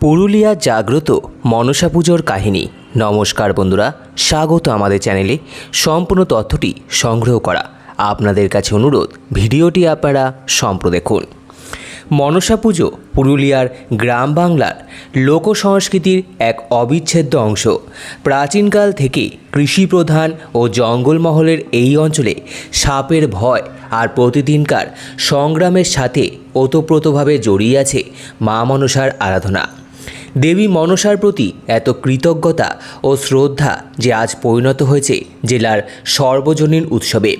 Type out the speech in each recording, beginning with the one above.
পুরুলিয়া জাগ্রত মনসা পুজোর কাহিনী। নমস্কার বন্ধুরা, স্বাগত আমাদের চ্যানেলে। সম্পূর্ণ তথ্যটি সংগ্রহ করা আপনাদের কাছে অনুরোধ, ভিডিওটি আপনারা সম্প্র দেখুন। মনসা পুজো পুরুলিয়ার গ্রাম বাংলার লোক সংস্কৃতির এক অবিচ্ছেদ্য অংশ। প্রাচীনকাল থেকে কৃষিপ্রধান ও জঙ্গলমহলের এই অঞ্চলে সাপের ভয় আর প্রতিদিনকার সংগ্রামের সাথে ওতপ্রোতভাবে জড়িয়ে আছে মা মনসার আরাধনা। দেবী মনসার প্রতি এত কৃতজ্ঞতা ও শ্রদ্ধা যে আজ পরিণত হয়েছে জেলার সর্বজনীন উৎসবে।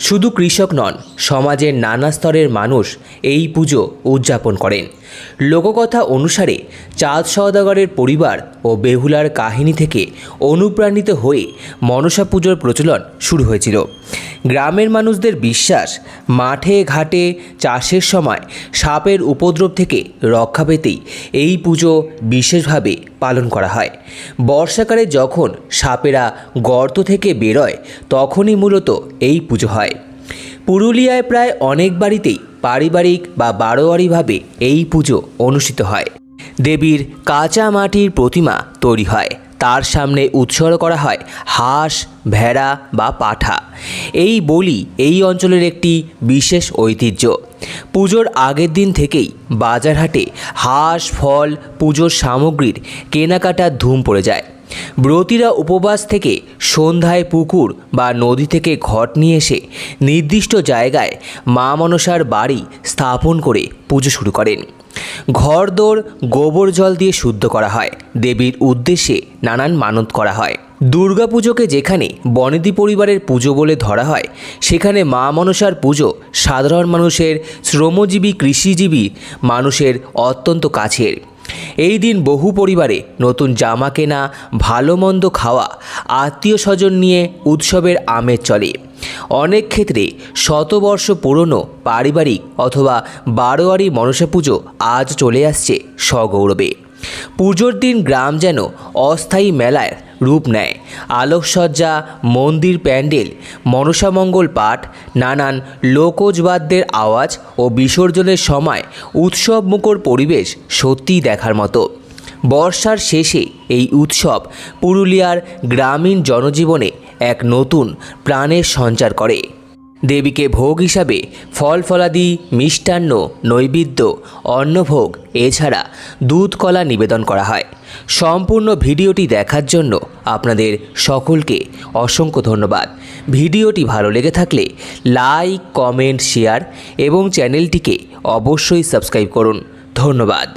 শুধু কৃষক নন সমাজের নানা স্তরের মানুষ এই পুজো উদযাপন করেন। লোককথা অনুসারে চাঁদ সওদাগরের পরিবার ও বেহুলার কাহিনী থেকে অনুপ্রাণিত হয়ে মনসা পুজোর প্রচলন শুরু হয়েছিল। গ্রামের মানুষদের বিশ্বাস, মাঠে ঘাটে চাষের সময় সাপের উপদ্রব থেকে রক্ষা পেতেই এই পুজো বিশেষভাবে পালন করা হয়। বর্ষাকালে যখন সাপেরা গর্ত থেকে বেরোয়, তখনই মূলত এই পুজো হয়। পুরুলিয়ায় প্রায় অনেক বাড়িতেই পারিবারিক বা বারোয়ারিভাবে এই পুজো অনুষ্ঠিত হয়। দেবীর কাঁচা মাটির প্রতিমা তৈরি হয়। তার সামনে উৎসর্গ করা হয় হাঁস, ভেড়া বা পাঠা। এই বলি এই অঞ্চলের একটি বিশেষ ঐতিহ্য। পুজোর আগের দিন থেকেই বাজারহাটে হাঁস, ফল, পুজোর সামগ্রীর কেনাকাটার ধুম পড়ে যায়। ব্রতীরা উপবাস থেকে সন্ধ্যায় পুকুর বা নদী থেকে ঘট নিয়ে এসে নির্দিষ্ট জায়গায় মা মনসার বাড়ি স্থাপন করে পুজো শুরু করেন। ঘরদোর, গোবর জল দিয়ে শুদ্ধ করা হয়। দেবীর উদ্দেশ্যে নানান মানত করা হয়। দুর্গাপুজোকে যেখানে বনেদি পরিবারের পুজো বলে ধরা হয়, সেখানে মা মনসার পুজো সাধারণ মানুষের শ্রমজীবী, কৃষিজীবী মানুষের অত্যন্ত কাছের। এই দিন বহু পরিবারে নতুন জামা কেনা, ভালো মন্দ খাওয়া, আত্মীয় স্বজন নিয়ে উৎসবের আমেজ চলে। অনেক ক্ষেত্রে শতবর্ষ পুরনো পারিবারিক অথবা বারোয়ারি মনসা পুজো আজ চলে আসছে সগৌরবে পুজোর দিন গ্রাম যেন অস্থায়ী মেলায় রূপ নেয়। আলোকসজ্জা, মন্দির প্যান্ডেল, মনসামঙ্গল পাঠ, নানান লোকজবাদ্যের আওয়াজ ও বিসর্জনের সময় উৎসব মুখর পরিবেশ সত্যিই দেখার মতো। বর্ষার শেষে এই উৎসব পুরুলিয়ার গ্রামীণ জনজীবনে এক নতুন প্রাণের সঞ্চার করে। দেবীকে ভোগ হিসাবে ফল ফলাদি, মিষ্টান্ন, নৈবেদ্য, অন্নভোগ, এছাড়া দুধ কলা নিবেদন করা হয়। সম্পূর্ণ ভিডিওটি দেখার জন্য আপনাদের সকলকে অসংখ্য ধন্যবাদ। ভিডিওটি ভালো লেগে থাকলে লাইক, কমেন্ট, শেয়ার এবং চ্যানেলটিকে অবশ্যই সাবস্ক্রাইব করুন। ধন্যবাদ।